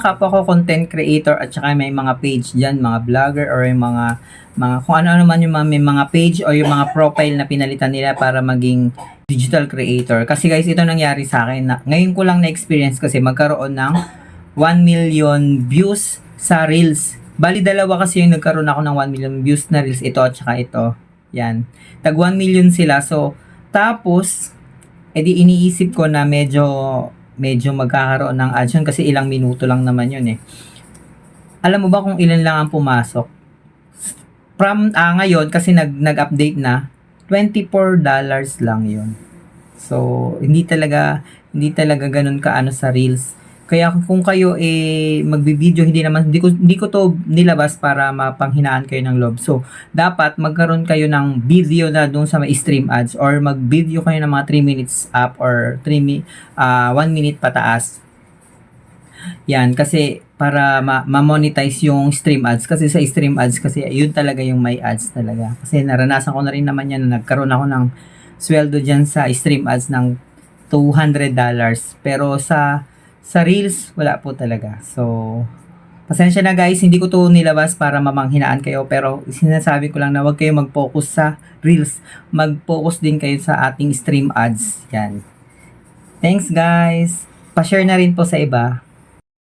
kapwa ko content creator at saka may mga page dyan, mga vlogger or yung mga, mga kung ano-ano man yung mga, may mga page o yung mga profile na pinalitan nila para maging digital creator. Kasi guys, ito nangyari sa akin. Na, ngayon ko lang na-experience kasi magkaroon ng 1 million views sa Reels. Bali, dalawa kasi yung nagkaroon ako ng 1 million views na Reels. Ito at saka ito. Yan. Tag 1 million sila. So, tapos, edi iniisip ko na medyo medyo magkakaroon ng yun kasi ilang minuto lang naman yun eh. Alam mo ba kung ilan lang ang pumasok? From ah, ngayon kasi nag nag-update na $24 lang yun. So, hindi talaga hindi talaga ganun kaano sa Reels. Kaya kung kayo eh magbi-video hindi naman hindi ko hindi ko to nilabas para mapanghinaan kayo ng loob. So, dapat magkaroon kayo ng video na doon sa may stream ads or mag-video kayo ng mga 3 minutes up or 3 mi ah 1 minute pataas. Yan kasi para ma- ma-monetize yung stream ads kasi sa stream ads kasi yun talaga yung may ads talaga. Kasi naranasan ko na rin naman yan na nagkaroon ako ng sweldo diyan sa stream ads ng $200 pero sa sa Reels, wala po talaga. So, pasensya na guys, hindi ko to nilabas para mamanghinaan kayo, pero sinasabi ko lang na huwag kayo mag-focus sa Reels. Mag-focus din kayo sa ating stream ads. Yan. Thanks guys. Pa-share na rin po sa iba.